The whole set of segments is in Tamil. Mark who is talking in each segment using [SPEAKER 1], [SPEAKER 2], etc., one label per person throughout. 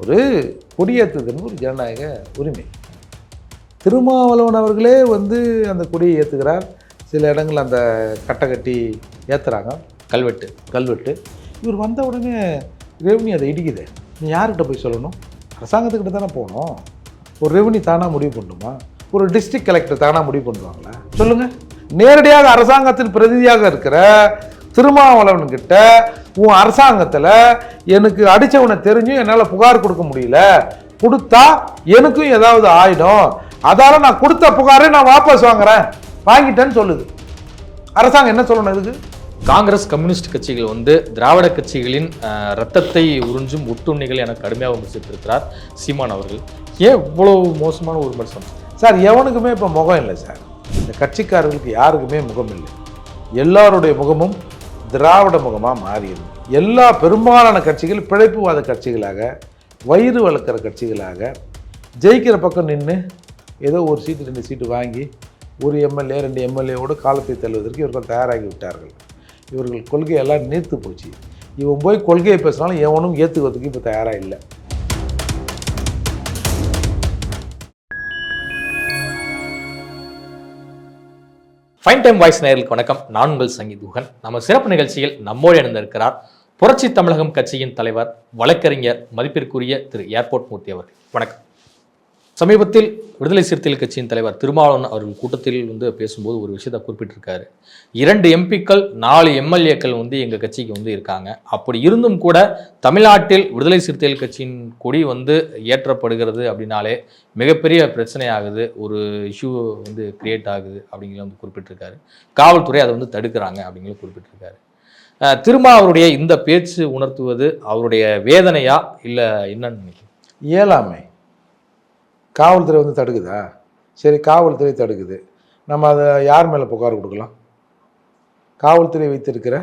[SPEAKER 1] ஒரு கொடியேற்றுதல் ஒரு ஜனநாயக உரிமை. திருமாவளவன் அவர்களே வந்து அந்த கொடியை ஏற்றுகிறார் சில இடங்கள் அந்த கட்டை கட்டி ஏற்றுறாங்க
[SPEAKER 2] கல்வெட்டு.
[SPEAKER 1] கல்வெட்டு. இவர் வந்த உடனே ரெவன்யூ அதை இடிக்குது. நீ யார்கிட்ட போய் சொல்லணும்? அரசாங்கத்துக்கிட்ட தானே போகணும். ஒரு ரெவன்யூ தானாக முடிவு பண்ணுமா ஒரு டிஸ்ட்ரிக்ட் கலெக்டர் தானாக முடிவு பண்ணுவாங்களா? சொல்லுங்கள் நேரடியாக அரசாங்கத்தின் பிரதிநிதியாக இருக்கிற திருமாவளவன் கிட்ட உன் அரசாங்கத்தில் எனக்கு அடித்தவனை தெரிஞ்சும் என்னால் புகார் கொடுக்க முடியல. கொடுத்தா எனக்கும் ஏதாவது ஆயிடும். அதால நான் கொடுத்த புகாரை நான் வாபஸ் வாங்குறேன். வாங்கிட்டேன்னு சொல்லுது. அரசாங்கம் என்ன சொல்லணும் இதுக்கு?
[SPEAKER 2] காங்கிரஸ் கம்யூனிஸ்ட் கட்சிகள் வந்து திராவிட கட்சிகளின் அஹ், ரத்தத்தை உறிஞ்சும் ஒட்டுண்ணிகள் என கடுமையாக விமர்சித்திருக்கிறார் சீமான் அவர்கள். ஏன் இவ்வளவு மோசமான ஒரு விமர்சனம்?
[SPEAKER 1] சார் எவனுக்குமே இப்போ முகம் இல்லை சார். இந்த கட்சிக்காரர்களுக்கு யாருக்குமே முகம் இல்லை. எல்லாருடைய முகமும் திராவிட முகமாக மாறியது. எல்லா பெரும்பாலான கட்சிகள் பிழைப்புவாத கட்சிகளாக வயிறு வளர்க்குற கட்சிகளாக ஜெயிக்கிற பக்கம் நின்று ஏதோ ஒரு சீட்டு ரெண்டு சீட்டு வாங்கி ஒரு எம்எல்ஏ ரெண்டு எம்எல்ஏவோடு காலத்தை தள்ளுவதற்கு இவர்கள் தயாராகி விட்டார்கள். இவர்கள் கொள்கையெல்லாம் நீர்த்து போச்சு. இவன் போய் கொள்கையை பேசினாலும் எவனும் ஏற்றுக்கிறதுக்கு இப்போ தயாராக இல்லை.
[SPEAKER 2] ஃபைன் டைம் வாய்ஸ் நேர்களுக்கு வணக்கம். நான் உங்கள் சங்கீத் குகன். நம்ம சிறப்பு நிகழ்ச்சியில் நம்மோடு இணைந்திருக்கிறார் புரட்சி தமிழகம் கட்சியின் தலைவர் வழக்கறிஞர் மதிப்பிற்குரிய திரு. ஏர்போர்ட் மூர்த்தி அவர்கள். வணக்கம். சமீபத்தில் விடுதலை சிறுத்தைகள் கட்சியின் தலைவர் திருமாவளவன் அவர்கள் கூட்டத்தில் வந்து பேசும்போது ஒரு விஷயத்தை குறிப்பிட்டிருக்காரு. இரண்டு எம்பிக்கள் நாலு எம்எல்ஏக்கள் வந்து எங்கள் கட்சிக்கு வந்து இருக்காங்க. அப்படி இருந்தும் கூட தமிழ்நாட்டில் விடுதலை சிறுத்தைகள் கட்சியின் கொடி வந்து ஏற்றப்படுகிறது அப்படின்னாலே மிகப்பெரிய பிரச்சனை ஆகுது ஒரு இஷ்யூ வந்து கிரியேட் ஆகுது அப்படிங்கிற வந்து குறிப்பிட்டிருக்காரு. காவல்துறை அதை வந்து தடுக்கிறாங்க அப்படிங்கிற குறிப்பிட்டிருக்காரு. திருமா அவருடைய இந்த பேச்சு உணர்த்துவது அவருடைய வேதனையா இல்லை என்னன்னு நினைக்கிறேன்
[SPEAKER 1] இயலாமை. காவல்துறை வந்து தடுக்குதா? சரி காவல்துறை தடுக்குது. நம்ம அதை யார் மேலே புகார் கொடுக்கலாம்? காவல்துறை வைத்திருக்கிற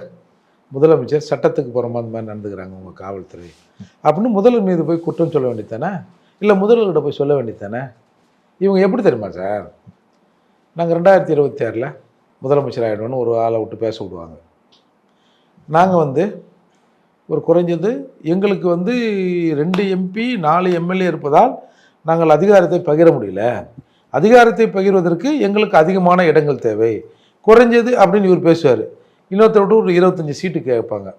[SPEAKER 1] முதலமைச்சர் சட்டத்துக்கு புறமா அந்த மாதிரி நடந்துக்கிறாங்க உங்கள் காவல்துறை. அப்படின்னு முதல்வர் மீது போய் குற்றம் சொல்ல வேண்டியதானே இல்லை முதல்வர்கிட்ட போய் சொல்ல வேண்டியதானே இவங்க எப்படி தெரியுமா சார்? நாங்கள் ரெண்டாயிரத்தி இருபத்தி ஆறில் முதலமைச்சர் ஆகிடணும்னு ஒரு ஆளை விட்டு பேச விடுவாங்க. நாங்கள் வந்து ஒரு குறைஞ்சது எங்களுக்கு வந்து ரெண்டு எம்பி நாலு எம்எல்ஏ இருப்பதால் நாங்கள் அதிகாரத்தை பகிர முடியல. அதிகாரத்தை பகிர்வதற்கு எங்களுக்கு அதிகமான இடங்கள் தேவை. குறைஞ்சது அப்படின்னு இவர் பேசுவார். இன்னொருத்தர் விட்டு ஒரு இருபத்தஞ்சி சீட்டு கேட்பாங்க.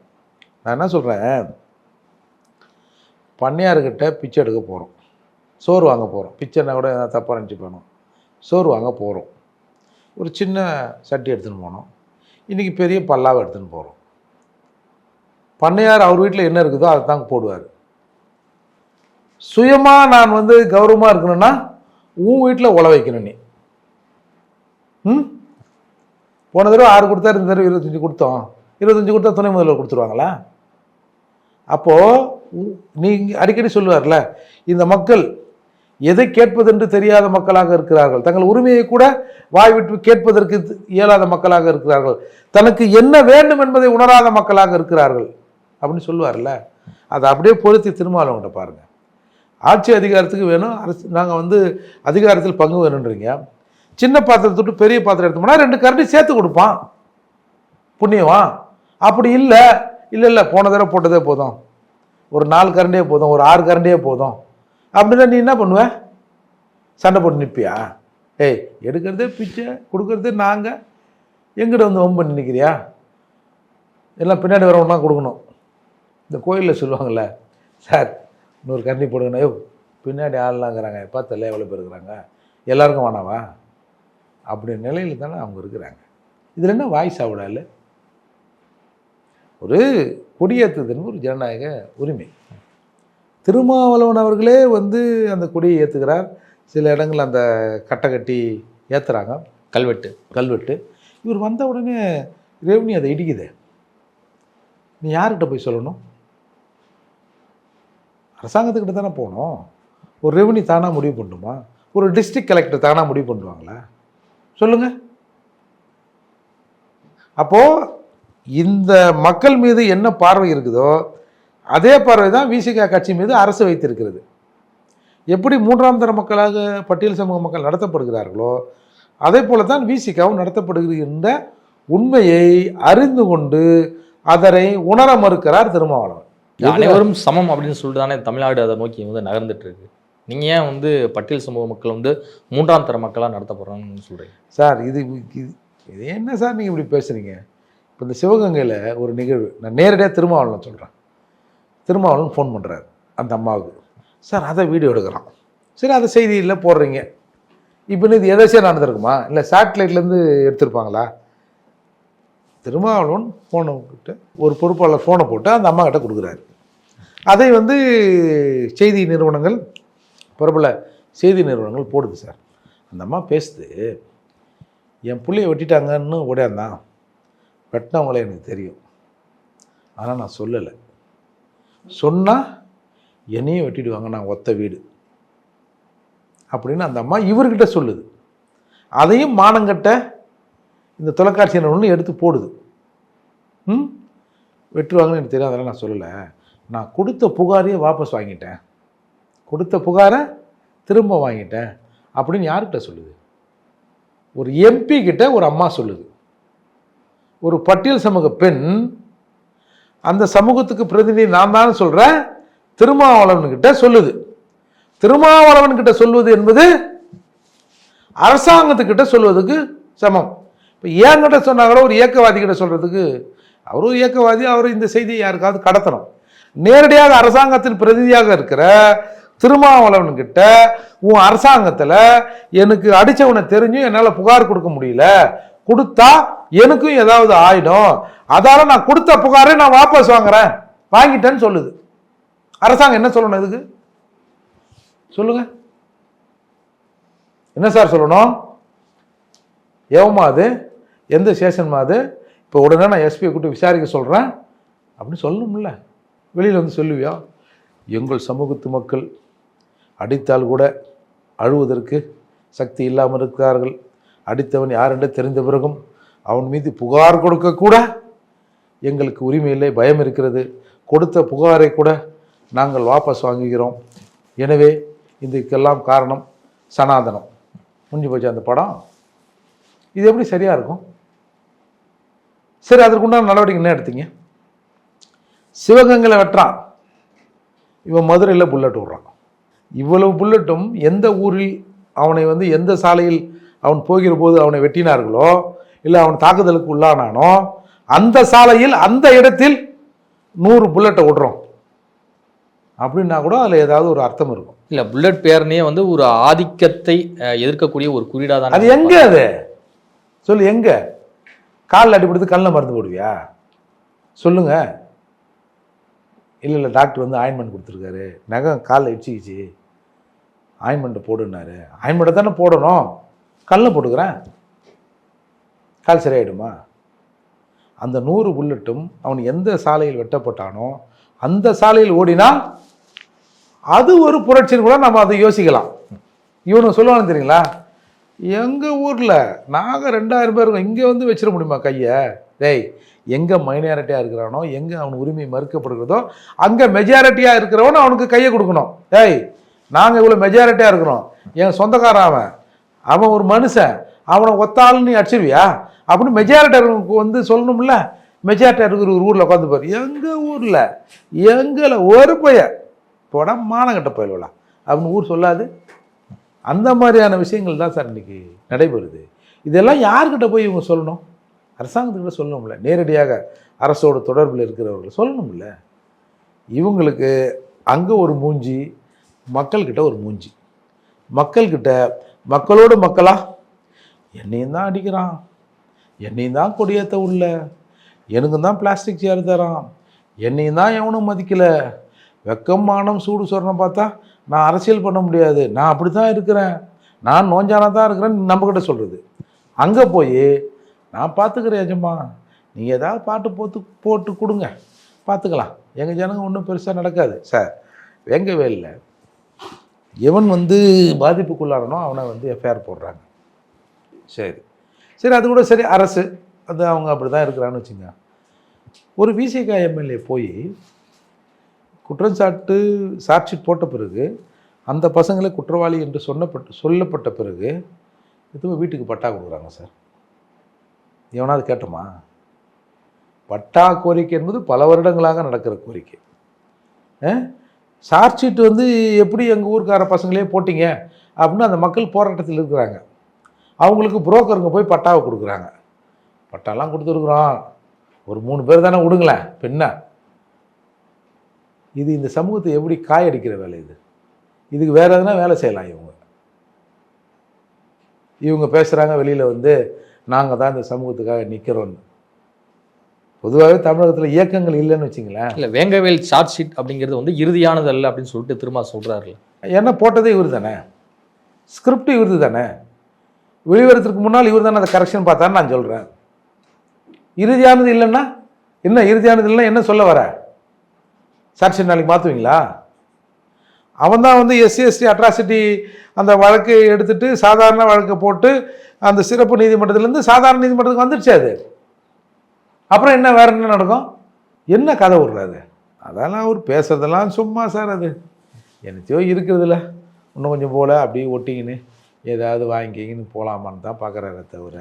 [SPEAKER 1] நான் என்ன சொல்கிறேன் பண்ணையார்கிட்ட பிச்சை எடுக்க போகிறோம் சோறு வாங்க போகிறோம் பிச்சைன்னா கூட எதாவது தப்பாக நினச்சி போகணும் சோறு வாங்க போகிறோம் ஒரு சின்ன சட்டி எடுத்துன்னு போனோம். இன்றைக்கி பெரிய பல்லாவை எடுத்துன்னு போகிறோம் பண்ணையார் அவர் வீட்டில் என்ன இருக்குதோ அதை தான் போடுவார். சுயமாக நான் வந்து கௌரவமாக இருக்கணும்னா உன் வீட்டில் உழ வைக்கணும் நீ. ம்? போன தடவை ஆறு கொடுத்தா இந்த தடவை இருபத்தஞ்சி கொடுத்தோம். இருபத்தஞ்சி கொடுத்தா துணை முதல்வர் கொடுத்துருவாங்களா? அப்போது நீங்கள் அடிக்கடி சொல்லுவார்ல இந்த மக்கள் எதை கேட்பதென்று தெரியாத மக்களாக இருக்கிறார்கள். தங்கள் உரிமையை கூட வாய் விட்டு கேட்பதற்கு இயலாத மக்களாக இருக்கிறார்கள். தனக்கு என்ன வேண்டும் என்பதை உணராத மக்களாக இருக்கிறார்கள். அப்படின்னு சொல்லுவார்ல. அதை அப்படியே பொருத்தி திருமாவளவங்கிட்ட பாருங்கள் ஆட்சி அதிகாரத்துக்கு வேணும் அரசு நாங்கள் வந்து அதிகாரத்தில் பங்கு வேணுன்றீங்க சின்ன பாத்திரத்தை விட்டு பெரிய பாத்திரம் எடுத்தோம்னா ரெண்டு கரண்டி சேர்த்து கொடுப்பான். புண்ணியவான் அப்படி இல்லை இல்லை இல்லை போன தடவை போட்டதே போதும். ஒரு நாலு கரண்டியே போதும் ஒரு ஆறு கரண்டியே போதும். அப்படின்னா நீ என்ன பண்ணுவ? சண்டை போட்டு நிற்பியா ஏய் எடுக்கிறதே பிச்சை கொடுக்கறதே நாங்கள் எங்கிட்ட வந்து ஓம் பண்ணி நிற்கிறியா எல்லாம் பின்னாடி வரவனா கொடுக்கணும். இந்த கோயிலில் சொல்லுவாங்கள்ல சார் இன்னொரு கரண்டி போடுங்கண்ணா. யோ பின்னாடி ஆள்லாங்கிறாங்க. பார்த்தல எவ்வளோ பேர் இருக்கிறாங்க. எல்லாருக்கும் வேணாவா? அப்படி நிலையில் தானே அவங்க இருக்கிறாங்க. இதில் என்ன வாய் சாவிடால ஒரு கொடியேற்றுதுன்னு ஒரு ஜனநாயக உரிமை. திருமாவளவன் அவர்களே வந்து அந்த கொடியை ஏற்றுக்கிறார் சில இடங்கள் அந்த கட்டை கட்டி ஏற்றுறாங்க
[SPEAKER 2] கல்வெட்டு.
[SPEAKER 1] கல்வெட்டு. இவர் வந்த உடனே ரேவணி அதை இடிக்குது. நீ யார்கிட்ட போய் சொல்லணும்? அரசாங்கத்துக்கிட்ட தானே போகணும் ஒரு ரெவன்யூ தானாக முடிவு பண்ணுமா ஒரு டிஸ்ட்ரிக்ட் கலெக்டர் தானாக முடிவு பண்ணுவாங்களா? சொல்லுங்கள் அப்போது இந்த மக்கள் மீது என்ன பார்வை இருக்குதோ அதே பார்வை தான் விசிகா கட்சி மீது அரசு வைத்திருக்கிறது. எப்படி மூன்றாம் தர மக்களாக பட்டியல் சமூக மக்கள் நடத்தப்படுகிறார்களோ அதே போல தான் விசிகாவும் நடத்தப்படுகின்ற உண்மையை அறிந்து கொண்டு அதனை உணர மறுக்கிறார் திருமாவளவன்.
[SPEAKER 2] அனைவரும் சமம் அப்படின்னு சொல்லிட்டு தானே தமிழ்நாடு அதை நோக்கி வந்து நகர்ந்துட்டு இருக்கு நீங்க ஏன் வந்து பட்டியல் சமூக மக்கள் வந்து மூன்றாம் தர மக்களா நடத்தப்படுறாங்கன்னு சொல்றீங்க?
[SPEAKER 1] சார் இது இது இது என்ன சார் நீங்கள் இப்படி பேசுகிறீங்க இப்போ இந்த சிவகங்கையில் ஒரு நிகழ்வு. நான் நேரடியாக திருமாவளவன் சொல்கிறேன் திருமாவளவன் ஃபோன் பண்ணுறாரு அந்த அம்மாவுக்கு. சார் அதை வீடியோ எடுக்கிறான். சரி அதை செய்தியில் போடுறீங்க. இப்போ இது எதாச்சும் நடந்திருக்குமா? இல்லை சேட்டலைட்லேருந்து எடுத்திருப்பாங்களா? திருமாவளவன் ஃபோனை கிட்ட ஒரு பொறுப்பாளர் ஃபோனை போட்டு அந்த அம்மா கிட்ட கொடுக்குறாரு. அதை வந்து செய்தி நிறுவனங்கள் பிரபல செய்தி நிறுவனங்கள் போடுது சார். அந்த அம்மா பேசுது என் பிள்ளைய வெட்டிட்டாங்கன்னு ஓடியாந்தான் வெட்டினவங்களே எனக்கு தெரியும். ஆனால் நான் சொல்லலை. சொன்னால் என்னையும் வெட்டிடுவாங்க நான் ஒத்த வீடு. அப்படின்னு அந்த அம்மா இவர்கிட்ட சொல்லுது. அதையும் மானங்கட்ட இந்த தொலைக்காட்சி நிறுவனம் எடுத்து போடுது. ம்? வெட்டுவாங்கன்னு எனக்கு தெரியும் அதெல்லாம் நான் சொல்லலை. நான் கொடுத்த புகாரையே வாபஸ் வாங்கிட்டேன். கொடுத்த புகாரை திரும்ப வாங்கிட்டேன் அப்படின்னு யார்கிட்ட சொல்லுது? ஒரு எம்பி கிட்ட ஒரு அம்மா சொல்லுது. ஒரு பட்டியல் சமூக பெண் அந்த சமூகத்துக்கு பிரதிநிதி நான் தான் சொல்கிறேன் திருமாவளவன்கிட்ட சொல்லுது. திருமாவளவன்கிட்ட சொல்வது என்பது அரசாங்கத்துக்கிட்ட சொல்வதுக்கு சமம். இப்போ ஏங்கிட்ட சொன்னாங்களோ ஒரு இயக்கவாதி கிட்ட சொல்கிறதுக்கு அவரும் இயக்கவாதி அவர் இந்த செய்தியை யாருக்காவது கடத்தணும். நேரடியாக அரசாங்கத்தின் பிரதிநிதியாக இருக்கிற திருமாவளவன் கிட்ட உன் அரசாங்கத்தில் எனக்கு அடித்தவனை தெரிஞ்சும் என்னால் புகார் கொடுக்க முடியல. கொடுத்தா எனக்கும் ஏதாவது ஆயிடும். அதால நான் கொடுத்த புகாரை நான் வாபஸ் வாங்குறேன். வாங்கிட்டேன்னு சொல்லுது. அரசாங்கம் என்ன சொல்லணும் இதுக்கு? சொல்லுங்க. என்ன சார் சொல்லணும்? எவமா அது எந்த ஸ்டேஷன்மா அது இப்போ உடனே நான் எஸ்பியை கூட்டி விசாரிக்க சொல்கிறேன் அப்படின்னு சொல்லணும்ல. வெளியில் வந்து சொல்லுவியா? எங்கள் சமூகத்து மக்கள் அடித்தால் கூட அழுவதற்கு சக்தி இல்லாமல் இருக்கிறார்கள். அடித்தவன் யாரென்று தெரிந்த பிறகும் அவன் மீது புகார் கொடுக்க கூட எங்களுக்கு உரிமை இல்லை பயம் இருக்கிறது. கொடுத்த புகாரை கூட நாங்கள் வாபஸ் வாங்குகிறோம். எனவே இதுக்கெல்லாம் காரணம் சனாதனம். முடிஞ்சு போச்சு அந்த படம். இது எப்படி சரியாக இருக்கும்? சரி அதற்குண்டான நடவடிக்கை என்ன எடுத்தீங்க? சிவகங்கையில் வெட்டுறான் இவன் மதுரையில் புல்லட் விடுறான். இவ்வளவு புல்லட்டும் எந்த ஊரில் அவனை வந்து எந்த சாலையில் அவன் போகிற போது அவனை வெட்டினார்களோ இல்லை அவன் தாக்குதலுக்கு உள்ளானானோ அந்த சாலையில் அந்த இடத்தில் நூறு புல்லட்டை விடுறோம். அப்படின்னா கூட அதில் ஏதாவது ஒரு அர்த்தம் இருக்கும்.
[SPEAKER 2] இல்ல புல்லட் பேரணியே வந்து ஒரு ஆதிக்கத்தை எதிர்க்கக்கூடிய ஒரு குறியீடா தான்
[SPEAKER 1] அது எங்க அது? சொல்லு எங்க? காலில் அடிபடுத்து கல்லில் மருந்து போடுவியா? சொல்லுங்க. இல்லை இல்லை டாக்டர் வந்து ஆயின்மெண்ட் கொடுத்துருக்காரு. நகம் காலில் இடிச்சிக்கிச்சு. ஆயின்மெண்ட்டை போடுனாரு ஆயின்மெண்ட்டை தானே போடணும். கல்லில் போட்டுக்கிறேன். கால் சரியாயிடுமா? அந்த நூறு புல்லட்டும் அவன் எந்த சாலையில் வெட்டப்பட்டானோ அந்த சாலையில் ஓடினால் அது ஒரு புரட்சின்னு கூட நம்ம அதை யோசிக்கலாம். இவனு சொல்லுவானு தெரியுங்களா? எங்கள் ஊரில் நாங்கள் ரெண்டாயிரம் பேர் இருக்கோம். இங்கே வந்து வச்சிட முடியுமா கையை? டேய் எங்கே மைனாரிட்டியாக இருக்கிறானோ எங்கே அவன் உரிமை மறுக்கப்படுகிறதோ அங்கே மெஜாரிட்டியாக இருக்கிறவன் அவனுக்கு கையை கொடுக்கணும். டேய் நாங்கள் இவ்வளோ மெஜாரிட்டியாக இருக்கிறோம். என் சொந்தக்காரன் அவன். அவன் ஒரு மனுஷன். அவனை ஒத்தாள் நீ அடிச்சிருவியா? அப்படின்னு மெஜாரிட்டி வந்து சொல்லணும்ல. மெஜாரிட்டியாக இருக்கிற ஒரு ஊரில் உட்காந்து பாரு. எங்கள் ஊரில்? எங்களை ஒரு பையன் போட மானங்கட்ட போயிடலாம் அப்படின்னு ஊர் சொல்லாது. அந்த மாதிரியான விஷயங்கள் தான் சார் இன்றைக்கி நடைபெறுது. இதெல்லாம் யார்கிட்ட போய் இவங்க சொல்லணும்? அரசாங்கத்துக்கிட்ட சொல்லணும்ல. நேரடியாக அரசோட தொடர்பில் இருக்கிறவர்கள் சொல்லணும்ல. இவங்களுக்கு அங்கே ஒரு மூஞ்சி மக்கள்கிட்ட ஒரு மூஞ்சி. மக்கள்கிட்ட மக்களோடு மக்களா? என்னையும் தான் அடிக்கிறான். என்னையும் தான் கொடியேற்ற உள்ள. எனக்கு தான் பிளாஸ்டிக் சேர் தரான். என்னையும் தான் எவனும் மதிக்கலை. வெக்கம் மானம் சூடு சொரணம் பார்த்தா நான் அரசியல் பண்ண முடியாது. நான் அப்படி தான் இருக்கிறேன். நான் நோஞ்சானா தான் இருக்கிறேன்னு நம்மக்கிட்ட சொல்கிறது அங்கே போய் நான் பார்த்துக்கிறேன் எஜமா. நீங்கள் ஏதாவது பாட்டு போட்டு போட்டு கொடுங்க. பார்த்துக்கலாம். எங்கள் ஜனங்க ஒன்றும் பெருசாக நடக்காது. சார் வேங்கவே இல்லை. எவன் வந்து பாதிப்புக்குள்ளாரனோ அவனை வந்து எஃப்ஐஆர் போடுறாங்க. சரி. சரி அது கூட சரி அரசு. அது அவங்க அப்படி தான் இருக்கிறான்னு வச்சுங்க. ஒரு விசிகா எம்எல்ஏ போய் குற்றச்சாட்டு சாட்சி போட்ட பிறகு அந்த பசங்களை குற்றவாளி என்று சொன்னப்பட்டு சொல்லப்பட்ட பிறகு எதுவும் வீட்டுக்கு பட்டா கொடுக்குறாங்க சார். எவனாவது கேட்டோமா? பட்டா கோரிக்கை என்பது பல வருடங்களாக நடக்கிற கோரிக்கை. சார்ஜ் ஷீட் வந்து எப்படி எங்கள் ஊருக்கார பசங்களே போட்டிங்க? அப்படின்னு அந்த மக்கள் போராட்டத்தில் இருக்கிறாங்க. அவங்களுக்கு புரோக்கருங்க போய் பட்டாவை கொடுக்குறாங்க. பட்டாலாம் கொடுத்துருக்குறோம். ஒரு மூணு பேர் தானே விடுங்களேன். இப்ப இது இந்த சமூகத்தை எப்படி காயடிக்கிற வேலை இது? இதுக்கு வேறு எதுனா வேலை செய்யலாம் இவங்க. இவங்க பேசுகிறாங்க வெளியில் வந்து நாங்கள் தான் இந்த சமூகத்துக்காக நிற்கிறோன்னு பொதுவாகவே தமிழகத்தில் இயக்கங்கள் இல்லைன்னு வச்சுங்களேன்.
[SPEAKER 2] இல்ல வேங்கவேல் சார்ஜ் ஷீட் அப்படிங்கிறது வந்து இறுதியானது அல்ல அப்படின்னு சொல்லிட்டு திரும்ப சொல்றாரு
[SPEAKER 1] ஏன்னா போட்டதே இவர் தானே ஸ்கிரிப்ட் இவருது தானே வெளிவரத்துக்கு முன்னால் இவர் தானே அதை கரெக்ஷன் பார்த்தான்னு நான் சொல்கிறேன் இறுதியானது இல்லைன்னா என்ன இறுதியானது இல்லைன்னா என்ன சொல்ல வர? சாட்சி நாளைக்கு மாற்றுவீங்களா அவன் தான் வந்து எஸ்சி எஸ்டி அட்ராசிட்டி அந்த வழக்கு எடுத்துட்டு சாதாரண வழக்கை போட்டு அந்த சிறப்பு நீதிமன்றத்திலேருந்து சாதாரண நீதிமன்றத்துக்கு வந்துடுச்சு அது. அப்புறம் என்ன வேறு என்ன நடக்கும்? என்ன கதை விடுறாரு அதெல்லாம் அவர் பேசுறதெல்லாம் சும்மா சார் அது. என்னத்தையோ இருக்கிறதுல. இன்னும் கொஞ்சம் போல அப்படியே ஒட்டிக்கின்னு ஏதாவது வாங்கிக்கின்னு போகலாமான்னு தான் பார்க்குறாரு தவிர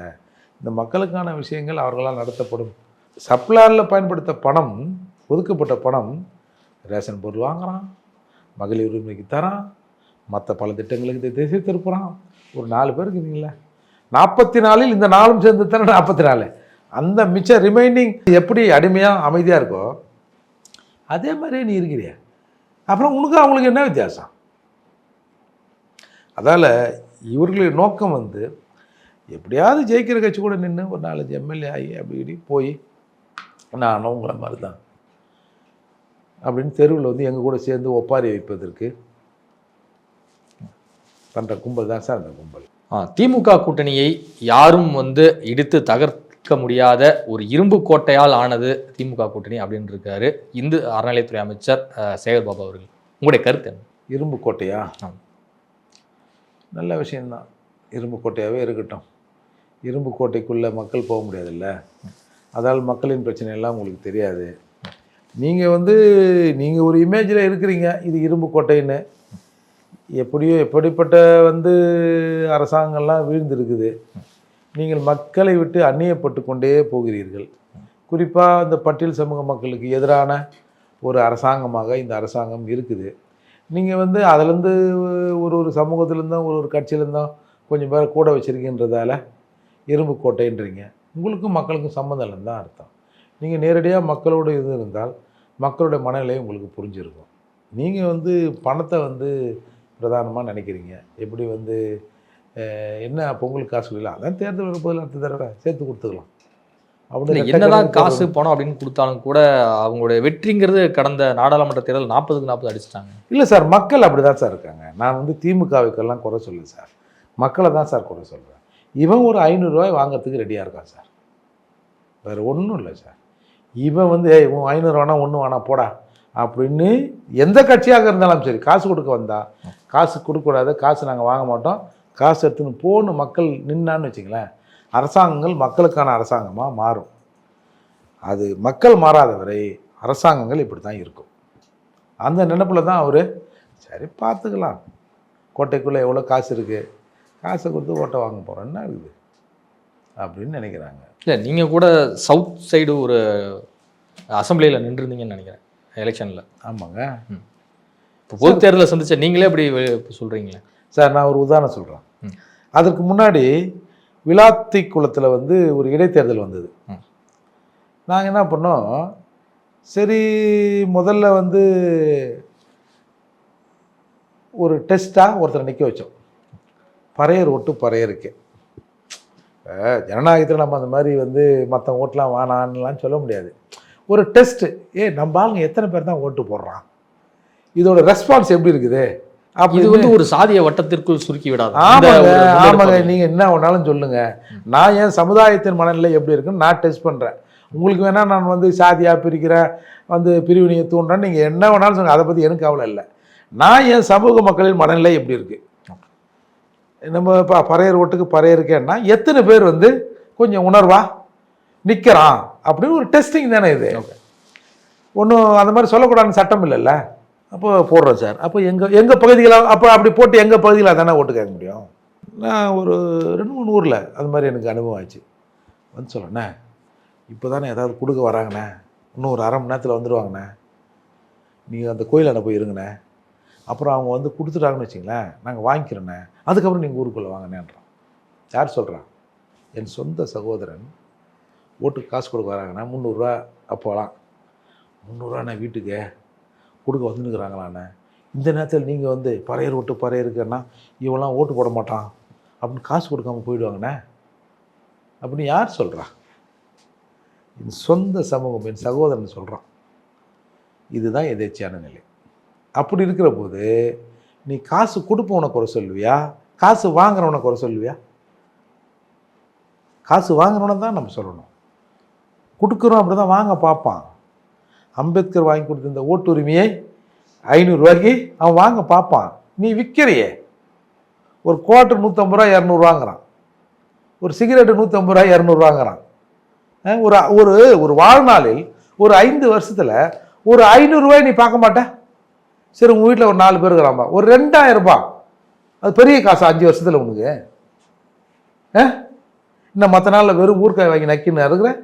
[SPEAKER 1] இந்த மக்களுக்கான விஷயங்கள் அவர்களால் நடத்தப்படும். சப்ளாரில் பயன்படுத்த பணம் ஒதுக்கப்பட்ட பணம் ரேஷன் பொருள் வாங்குகிறான் மகளிர் உரிமைக்கு தரான் மற்ற பல திட்டங்களுக்கு திசை திருப்புறான். ஒரு நாலு பேர் இருக்கீங்களா நாற்பத்தி நாலில் இந்த நாளும் சேர்ந்து தானே நாற்பத்தி நாலு அந்த மிச்ச ரிமைனிங் எப்படி அடிமையாக அமைதியாக இருக்கோ அதே மாதிரியே நீ இருக்கிறிய? அப்புறம் உனக்கு அவங்களுக்கு என்ன வித்தியாசம்? அதால் இவர்களுடைய நோக்கம் வந்து எப்படியாவது ஜெயிக்கிற கட்சி கூட நின்று ஒரு நாலஞ்சு எம்எல்ஏ ஆகி அப்படி இப்படி போய் நானும் உங்களை மாதிரி தான் அப்படின்னு தெருவில் வந்து எங்கள் கூட சேர்ந்து ஒப்பாரி வைப்பதற்கு பண்ணுற கும்பல் தான் சார் அந்த கும்பல்.
[SPEAKER 2] திமுக கூட்டணியை யாரும் வந்து இடித்து தகர்க்க முடியாத ஒரு இரும்பு கோட்டையால் ஆனது திமுக கூட்டணி அப்படின்னு இருக்காரு. இந்து அறநிலையத்துறை அமைச்சர் சேகர் பாபு அவர்கள். உங்களுடைய கருத்து என்ன?
[SPEAKER 1] இரும்பு கோட்டையா. நல்ல விஷயம்தான். இரும்பு கோட்டையாகவே இருக்கட்டும். இரும்பு கோட்டைக்குள்ளே மக்கள் போக முடியாதுல்ல. அதால் மக்களின் பிரச்சனை எல்லாம் உங்களுக்கு தெரியாது. நீங்கள் வந்து நீங்கள் ஒரு இமேஜில் இருக்கிறீங்க. இது இரும்பு கோட்டைன்னு. எப்படியோ எப்படிப்பட்ட வந்து அரசாங்கம்லாம் வீழ்ந்திருக்குது. நீங்கள் மக்களை விட்டு அந்நியப்பட்டு கொண்டே போகிறீர்கள். குறிப்பாக இந்த பட்டியல் சமூக மக்களுக்கு எதிரான ஒரு அரசாங்கமாக இந்த அரசாங்கம் இருக்குது. நீங்கள் வந்து அதுலேருந்து ஒரு ஒரு சமூகத்துலேருந்தும் ஒரு ஒரு கட்சியிலேருந்தும் கொஞ்சம் பேர் கூட வச்சுருக்கின்றதால இரும்பு கோட்டைன்றீங்க. உங்களுக்கும் மக்களுக்கும் சம்மந்தம் இல்லைன்னு தான் அர்த்தம். நீங்கள் நேரடியாக மக்களோடு இது இருந்தால் மக்களோட மனநிலை உங்களுக்கு புரிஞ்சிருக்கும். நீங்கள் வந்து பணத்தை வந்து பிரதானமாக நினைக்கிறீங்க? எப்படி வந்து என்ன பொங்கலுக்கு காசு இல்லை அதான் தேர்தல் வரும்போது அடுத்த தடவை சேர்த்து கொடுத்துக்கலாம்.
[SPEAKER 2] இல்ல, என்னதான் காசு பணம் அப்படின்னு கொடுத்தாலும் கூட அவங்களுடைய வெற்றிங்கிறது கடந்த நாடாளுமன்ற தேர்தல் நாற்பதுக்கு நாற்பது அடிச்சிட்டாங்க.
[SPEAKER 1] இல்லை சார் மக்கள் அப்படி தான் சார் இருக்காங்க. நான் வந்து திமுகவுக்கெல்லாம் குறை சொல்ல சார். மக்களை தான் சார் குறை சொல்கிறேன் இவன் ஒரு ஐநூறுரூவாய் வாங்குறதுக்கு ரெடியாக இருக்கான் சார். வேறு ஒன்றும் இல்லை சார். இவன் வந்து ஏய் இவன் ஐநூறு வேணா ஒன்று வேணா போடா. அப்படின்னு எந்த கட்சியாக இருந்தாலும் சரி காசு கொடுக்க வந்தா காசு கொடுக்கக்கூடாது காசு நாங்கள் வாங்க மாட்டோம். காசு எடுத்துன்னு போன்னு மக்கள் நின்னான்னு வச்சுங்களேன் அரசாங்கங்கள் மக்களுக்கான அரசாங்கமாக மாறும். அது மக்கள் மாறாத வரை அரசாங்கங்கள் இப்படி தான் இருக்கும். அந்த நினைப்பில் தான் அவர் சரி பார்த்துக்கலாம். கோட்டைக்குள்ளே எவ்வளோ காசு இருக்குது காசை கொடுத்து ஓட்டை வாங்க போகிறோம் என்ன இருக்குது? அப்படின்னு நினைக்கிறாங்க.
[SPEAKER 2] இல்ல நீங்க கூட சவுத் சைடு ஒரு அசம்பிளியில் நின்றுருந்தீங்கன்னு நினைக்கிறேன் எலெக்ஷன்ல
[SPEAKER 1] ஆமாங்க.
[SPEAKER 2] இப்போ பொது தேர்தலை சந்திச்ச நீங்களே இப்படி சொல்றீங்களே?
[SPEAKER 1] சார் நான் ஒரு உதாரணம் சொல்கிறேன். அதற்கு முன்னாடி விளாத்தி குளத்தில் வந்து ஒரு இடைத்தேர்தல் வந்தது. நாங்கள் என்ன பண்ணோம்? சரி முதல்ல வந்து ஒரு டெஸ்ட்டாக ஒருத்தரை நிற்க வச்சோம். பறையர் ஓட்டு பறையருக்கு. ஜனநாயகத்தில் நம்ம அந்த மாதிரி வந்து மற்ற ஓட்டெலாம் வேணான்னுலாம் சொல்ல முடியாது. ஒரு டெஸ்ட்டு. ஏ நம்ம ஆளுங்க எத்தனை பேர் தான் ஓட்டு போடுறான்? இதோட ரெஸ்பான்ஸ் எப்படி இருக்குது?
[SPEAKER 2] இது வந்து ஒரு சாதிய வட்டத்திற்குள் சுருக்கி விடாது.
[SPEAKER 1] ஆமாங்க ஆமாங்க.
[SPEAKER 2] அப்படி.
[SPEAKER 1] நீங்க என்ன வேணாலும் சொல்லுங்க. நான் என் சமுதாயத்தின் மனநிலை எப்படி இருக்குன்னு நான் டெஸ்ட் பண்றேன். உங்களுக்கு வேணா நான் வந்து சாதியா பிரிக்கிறேன் வந்து பிரிவினையை தூண்டுறேன் நீங்க என்ன வேணாலும் சொல்லுங்க. அதை பத்தி எனக்கு கவலை இல்லை. நான் என் சமூக மக்களின் மனநிலை எப்படி இருக்கு? நம்ம இப்போ பறையர் ஓட்டுக்கு பறையருக்கேன்னா எத்தனை பேர் வந்து கொஞ்சம் உணர்வா நிற்கிறான் அப்படின்னு ஒரு டெஸ்டிங் தானே இது. ஒன்றும் அந்த மாதிரி சொல்லக்கூடாதுன்னு சட்டம் இல்லைல்ல? அப்போ போடுறோம் சார். அப்போ எங்கள் எங்கள் பகுதிகளாக அப்போ அப்படி போட்டு எங்கள் பகுதியில் தானே ஓட்டு கேட்க முடியும்? நான் ஒரு ரெண்டு மூணு ஊரில் அது மாதிரி எனக்கு அனுபவம் ஆச்சு. வந்து சொல்லண்ணே இப்போ தானே ஏதாவது கொடுக்க வராங்கண்ணே. இன்னும் ஒரு அரை மணி நேரத்தில் வந்துடுவாங்கண்ணே நீங்கள் அந்த கோயிலான போய் இருங்கண்ணே. அப்புறம் அவங்க வந்து கொடுத்துட்டாங்கன்னு வச்சிங்களேன் நாங்கள் வாங்கிக்கிறோண்ணே அதுக்கப்புறம் நீங்கள் ஊருக்குள்ளே வாங்கினேன்றான் யார் சொல்கிறான் என் சொந்த சகோதரன் ஓட்டுக்கு காசு கொடுக்க வராங்கண்ணே. முந்நூறுரூவா அப்போலாம். முந்நூறுரூவாண்ணே வீட்டுக்கு. கொடுக்க வந்துருக்குறாங்களாண்ணே இந்த நேரத்தில் நீங்கள் வந்து பறையர் ஓட்டு பறையருக்குன்னா இவெல்லாம் ஓட்டு போட மாட்டான். அப்படின்னு காசு கொடுக்காம போயிடுவாங்கண்ணே. அப்படின்னு யார் சொல்கிறா என் சொந்த சமூகம் என் சகோதரன் சொல்கிறான் இதுதான் எதேச்சியான நிலை. அப்படி இருக்கிற போது நீ காசு கொடுப்பவனை குறை சொல்லுவியா? காசு வாங்குறவனை குறை சொல்லுவியா? காசு வாங்குறவனை தான் நம்ம சொல்லணும். கொடுக்குறோம் அப்படி தான் வாங்க பார்ப்பான். அம்பேத்கர் வாங்கி கொடுத்த இந்த ஓட்டு ஐநூறுரூவாய்க்கு அவன் வாங்க பார்ப்பான். நீ விற்கிறியே ஒரு கோட்டு நூற்றம்பது ரூபா இரநூறுவாங்கிறான். ஒரு சிகரெட்டு நூற்றம்பது ரூபா இரநூறுவாங்கிறான் ஒரு ஒரு ஒரு வாழ்நாளில் ஒரு ஐந்து வருஷத்தில் ஒரு ஐநூறுரூவாய் நீ பார்க்க மாட்ட? சரி உங்கள் வீட்டில் ஒரு நாலு பேர் இருக்கிறாம்பா ஒரு ரெண்டாயிரம் ரூபாய். அது பெரிய காசு அஞ்சு வருஷத்தில் உனக்கு. ஆ? இன்னும் மற்ற நாளில் வெறும் ஊறுகாய் வாங்கி நக்கின்னு இருக்கிற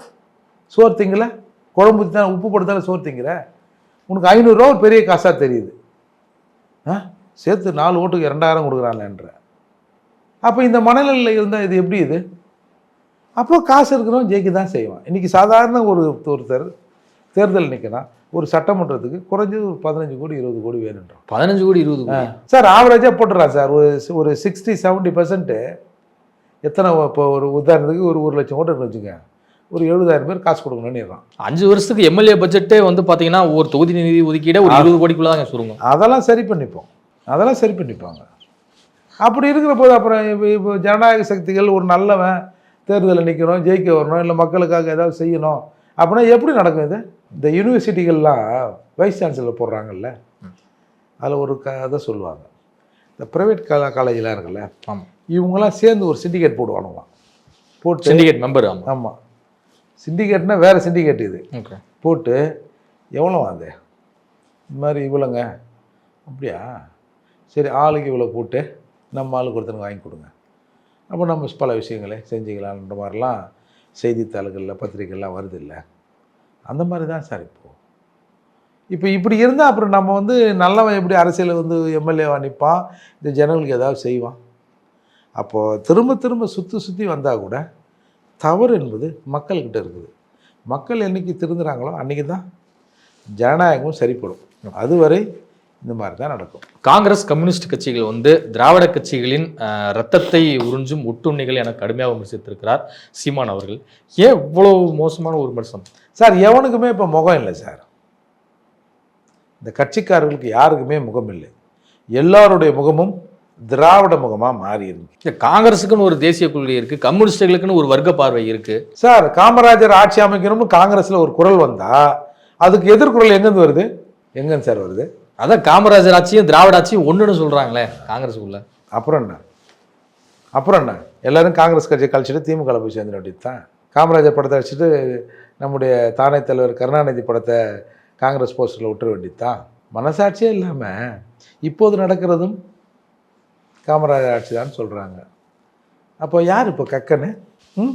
[SPEAKER 1] சோறு திங்கல? குழம்பு தான் உப்பு போட்டு சோறு திங்கிற? உனக்கு ஐநூறுரூவா ஒரு பெரிய காசாக தெரியுது. ஆ? சேர்த்து நாலு ஓட்டுக்கு ரெண்டாயிரம் கொடுக்குறான்லன்ற. அப்போ இந்த மனநிலையில் இருந்தால் இது எப்படி இது? அப்போ காசு இருக்கிறவன் ஜெயிக்க தான் செய்வான். இன்றைக்கி சாதாரண ஒரு ஒருத்தர் தேர்தல் நிற்கிறான் ஒரு சட்டமன்றத்துக்கு குறைஞ்சது ஒரு பதினஞ்சு கோடி இருபது கோடி வேணுன்றான்.
[SPEAKER 2] பதினஞ்சு கோடி இருபது கோடி?
[SPEAKER 1] சார் ஆவரேஜாக போட்டுறான் சார். ஒரு ஒரு சிக்ஸ்டி செவன்ட்டி பர்சன்ட்டு எத்தனை இப்போ ஒரு உதாரணத்துக்கு ஒரு ஒரு லட்சம் ஓட்டு வச்சுங்க ஒரு எழுபதாயிரம் பேர் காசு கொடுக்கணும்னுறான்
[SPEAKER 2] அஞ்சு வருஷத்துக்கு எம்எல்ஏ பட்ஜெட்டே வந்து பாத்தீங்கன்னா ஒரு தொகுதி நிதி ஒதுக்கீடே ஒரு இருபது கோடிக்குள்ள தாங்க சுருங்கும்.
[SPEAKER 1] அதெல்லாம் சரி பண்ணிப்போம். அதெல்லாம் சரி பண்ணிப்பாங்க. அப்படி இருக்கிற போது அப்புறம் இப்போ இப்போ ஜனநாயக சக்திகள் ஒரு நல்லவன் தேர்தலில் நிற்கணும் ஜெயிக்க வரணும் இல்லை மக்களுக்காக ஏதாவது செய்யணும். அப்படின்னா எப்படி நடக்கும் இது? இந்த யூனிவர்சிட்டிகள்லாம் வைஸ் சான்சலர் போடுறாங்கல்ல. அதில் ஒரு கதை சொல்லுவாங்க. இந்த ப்ரைவேட் கா காலேஜெலாம் இருக்குல்ல.
[SPEAKER 2] ஆமா.
[SPEAKER 1] இவங்கெல்லாம் சேர்ந்து ஒரு சிண்டிகேட் போடுவானுங்களாம். போட்டு
[SPEAKER 2] சிண்டிகேட் மெம்பர் ஆமா.
[SPEAKER 1] ஆமாம் சிண்டிகேட்னா வேறு சிண்டிகேட் இது. போட்டு எவ்வளோ அது? இந்த மாதிரி இவ்வளோங்க? அப்படியா? சரி ஆளுக்கு இவ்வளோ போட்டு நம்ம ஆளுக்கு ஒருத்தனுக்கு வாங்கி கொடுங்க. அப்போ நம்ம பல விஷயங்களை செஞ்சுக்கலான்ற மாதிரிலாம் செய்தித்தாள்களில் பத்திரிக்கைலாம் வருது இல்லை அந்த மாதிரி தான் சார் இப்போது இப்போ இப்படி இருந்தால் அப்புறம் நம்ம வந்து நல்லவன் எப்படி அரசியலில் வந்து எம்எல்ஏவா நிற்பான் இந்த ஜனங்களுக்கு ஏதாவது செய்வான். அப்போது திரும்ப திரும்ப சுற்றி சுற்றி வந்தால் கூட தவறு என்பது மக்கள்கிட்ட இருக்குது. மக்கள் என்னைக்கு திருந்துறாங்களோ அன்றைக்கி தான் ஜனநாயகமும் சரிப்படும். அதுவரை இந்த மாதிரி தான் நடக்கும்.
[SPEAKER 2] காங்கிரஸ் கம்யூனிஸ்ட் கட்சிகள் வந்து திராவிட கட்சிகளின் ரத்தத்தை உறிஞ்சும் ஒட்டுண்ணிகள் என கடுமையாக விமர்சித்திருக்கிறார் சீமான் அவர்கள். ஏன் இவ்வளவு மோசமான ஒரு விமர்சனம்?
[SPEAKER 1] சார் எவனுக்குமே இப்போ முகம் இல்லை சார். இந்த கட்சிக்காரர்களுக்கு யாருக்குமே முகம் இல்லை எல்லாருடைய முகமும் திராவிட முகமாக மாறி இருக்கு.
[SPEAKER 2] காங்கிரஸுக்குன்னு ஒரு தேசிய கொள்கை இருக்கு கம்யூனிஸ்டுகளுக்குன்னு ஒரு வர்க்க பார்வை இருக்கு.
[SPEAKER 1] சார் காமராஜர் ஆட்சி அமைக்கணும்னு காங்கிரஸில் ஒரு குரல் வந்தால் அதுக்கு எதிர்குரல் எங்கேருந்து வருது? எங்கேருந்து சார் வருது?
[SPEAKER 2] அதான் காமராஜர் ஆட்சியும் திராவிட ஆட்சியும் ஒண்ணுன்னு சொல்றாங்களே காங்கிரஸுக்குள்ள
[SPEAKER 1] அப்புறம் என்ன? அப்புறம் என்ன? எல்லாரும் காங்கிரஸ் கட்சியை கழிச்சிட்டு திமுக போய் சேர்ந்துட வேண்டியது தான் காமராஜர் படத்தை வச்சுட்டு நம்முடைய தானே தலைவர் கருணாநிதி படத்தை காங்கிரஸ் போஸ்டரில் விட்டுற வேண்டியது தான் மனசாட்சியே இல்லாமல் இப்போது நடக்கிறதும் காமராஜர் ஆட்சி தான் சொல்கிறாங்க அப்போ யார் இப்போ கக்கனு ம்?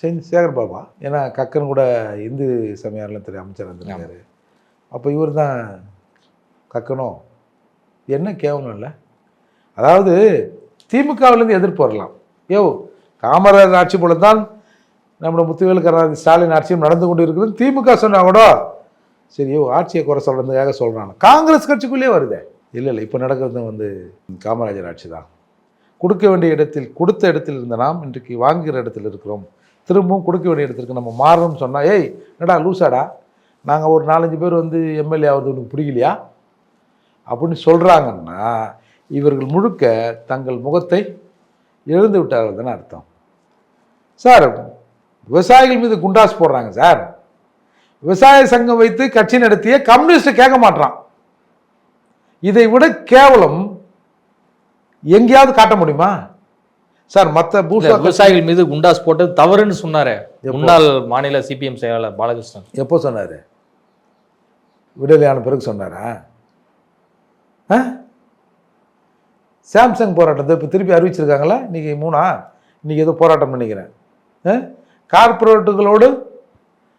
[SPEAKER 1] சரி சேகர் பாபா. ஏன்னா கக்கன் கூட இந்து சமயாரில் அமைச்சர் இருந்திருக்காரு அப்போ இவர் தான் கக்கணும் என்ன கேவலம் இல்லை? அதாவது திமுகவிலேருந்து எதிர்ப்பு வரலாம். யோ காமராஜர் ஆட்சி போல தான் நம்முடைய முத்துவேல் கருணாநிதி ஸ்டாலின் ஆட்சியும் நடந்து கொண்டு இருக்குது திமுக சொன்னா கூட சரி ஆட்சியை குறை சொல்கிறதுக்காக சொல்கிறாங்க காங்கிரஸ் கட்சிக்குள்ளேயே வருதே. இல்லை இல்லை இப்போ நடக்கிறது வந்து காமராஜர் ஆட்சி தான். கொடுக்க வேண்டிய இடத்தில் கொடுத்த இடத்தில் இருந்த நாம் இன்றைக்கு வாங்குகிற இடத்தில் இருக்கிறோம். திரும்பவும் கொடுக்க வேண்டிய இடத்திற்கு நம்ம மாறணும்னு சொன்னால் ஏய் என்னடா லூசாடா? நாங்கள் ஒரு நாலஞ்சு பேர் வந்து எம்எல்ஏ ஆகுது உனக்கு பிடிக்கலையா? அப்படின்னு சொல்கிறாங்கன்னா இவர்கள் முழுக்க தங்கள் முகத்தை எழுந்து விட்டார்கள் தானே அர்த்தம். சார் விவசாயிகள் மீது குண்டாஸ் போடுறாங்க சார். விவசாய சங்கம் வைத்து கட்சி நடத்திய கம்யூனிஸ்ட் கேட்க மாட்டான் இதை விட கேவலம் எங்கேயாவது காட்ட முடியுமா? சார் மற்ற
[SPEAKER 2] விவசாயிகள் மீது குண்டாஸ் போட்டது தவறுன்னு சொன்னாரே. முன்னாள் மாநில சிபிஎம் செயலாளர் பாலகிருஷ்ணன்.
[SPEAKER 1] எப்போ சொன்னார்? விடுதலையான பிறகு சொன்னாரா? சாம்சங் போராட்டத்தை இப்போ திருப்பி அறிவிச்சிருக்காங்களா? இன்னைக்கு மூணா? இன்னைக்கு ஏதோ போராட்டம் பண்ணிக்கிறேன். ஆ? கார்ப்பரேட்டுகளோடு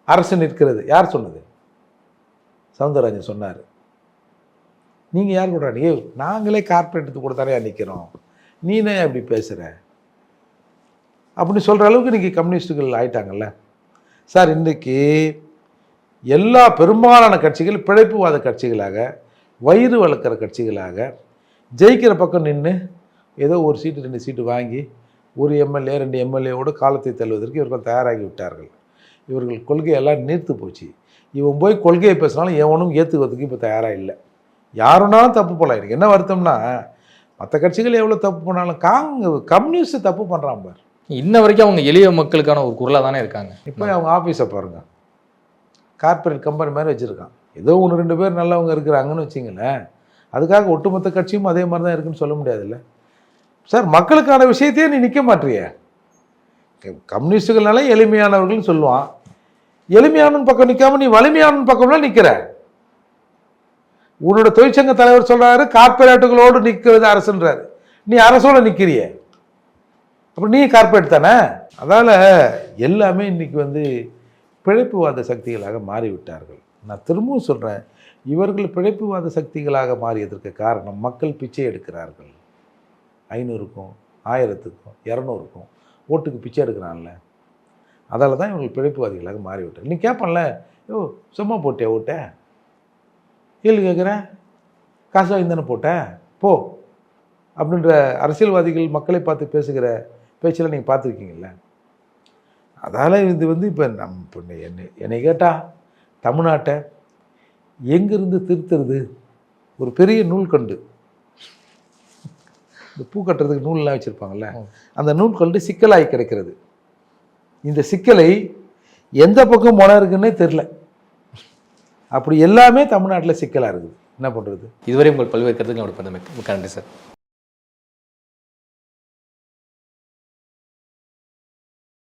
[SPEAKER 1] அரசு நிற்கிறது. யார் சொன்னது? சவுந்தரராஜன் சொன்னார். நீங்கள் யார் கூட ஏ நாங்களே கார்ப்பரேட்டுக்கு கூட தானே நிற்கிறோம் நீனே அப்படி பேசுகிற அப்படின்னு சொல்கிற அளவுக்கு இன்றைக்கி கம்யூனிஸ்ட்டுகள் ஆயிட்டாங்கல்ல. சார் இன்றைக்கி எல்லா பெரும்பாலான கட்சிகள் பிழைப்புவாத கட்சிகளாக வயிறு வளர்க்குற கட்சிகளாக ஜெயிக்கிற பக்கம் நின்று ஏதோ ஒரு சீட்டு ரெண்டு சீட்டு வாங்கி ஒரு எம்எல்ஏ ரெண்டு எம்எல்ஏவோடு காலத்தை தள்ளுவதற்கு இவர்கள் தயாராகி விட்டார்கள். இவர்கள் கொள்கையெல்லாம் நீர்த்து போச்சு. இவன் போய் கொள்கையை பேசினாலும் எவனும் ஏற்றுக்கிறதுக்கு இப்போ தயாராக இல்லை. யாருனாலும் தப்பு பண்ணலாம் எனக்கு என்ன வருத்தம்னா மற்ற கட்சிகள் எவ்வளோ தப்பு பண்ணாலும் காங்க கம்யூனிஸ்ட் தப்பு பண்ணுறான் பார்.
[SPEAKER 2] இன்ன வரைக்கும் அவங்க எளிய மக்களுக்கான ஒரு குரலா தானே இருக்காங்க.
[SPEAKER 1] இப்போ அவங்க ஆஃபீஸை பாருங்க. கார்ப்பரேட் கம்பெனி மாதிரி வச்சுருக்கான். ஏதோ ஒன்று ரெண்டு பேர் நல்லவங்க இருக்கிறாங்கன்னு வச்சிங்களேன். அதுக்காக ஒட்டுமொத்த கட்சியும் அதே மாதிரி தான் இருக்குன்னு சொல்ல முடியாதுல்ல. சார் மக்களுக்கான விஷயத்தையே நீ நிற்க மாட்டிய. கம்யூனிஸ்டுகள்னால எளிமையானவர்கள்னு சொல்லுவான். எளிமையானவன் பக்கம் நிற்காம நீ வலிமையானவன் பக்கம்லாம் நிற்கிற உன்னோட தொழிற்சங்க தலைவர் சொல்றாரு கார்ப்பரேட்டுகளோடு நிற்கிறது அரசுன்றாரு. நீ அரசோட நிற்கிறியே அப்போ நீ கார்ப்பரேட் தானே? அதால் எல்லாமே இன்னைக்கு வந்து பிழைப்புவாத சக்திகளாக மாறிவிட்டார்கள். நான் திரும்பவும் சொல்கிறேன் இவர்கள் பிழைப்புவாத சக்திகளாக மாறியதற்கு காரணம் மக்கள் பிச்சை எடுக்கிறார்கள். ஐநூறுக்கும் ஆயிரத்துக்கும் இரநூறுக்கும் ஓட்டுக்கு பிச்சை எடுக்கிறான்ல. அதால் தான் இவர்கள் பிழைப்புவாதிகளாக மாறிவிட்டார் நீ கேட்பான்ல ஓ சும்மா போட்டியா ஓட்டை? கேள்வி கேட்குறேன். காசு வாங்கி தானே போட்ட போ. அப்படின்ற அரசியல்வாதிகள் மக்களை பார்த்து பேசுகிற பேச்செல்லாம் நீங்கள் பார்த்துருக்கீங்கல்ல? அதால் இது வந்து இப்போ நம் இப்போ என்னை என்னை கேட்டால் தமிழ்நாட்டை எங்கிருந்து திருத்துறது? ஒரு பெரிய நூல்கண்டு. இந்த பூ கட்டுறதுக்கு நூல்லாம் வச்சுருப்பாங்கல்ல? அந்த நூல்கண்டு சிக்கலாகி கிடைக்கிறது. இந்த சிக்கலை எந்த பக்கம் முனை இருக்குன்னே தெரில அப்படி எல்லாமே தமிழ்நாட்டில் சிக்கலாக இருக்குது. என்ன பண்ணுறது
[SPEAKER 2] இதுவரை உங்கள் பல்வேறு கருத்துக்கள் நன்றி சார்.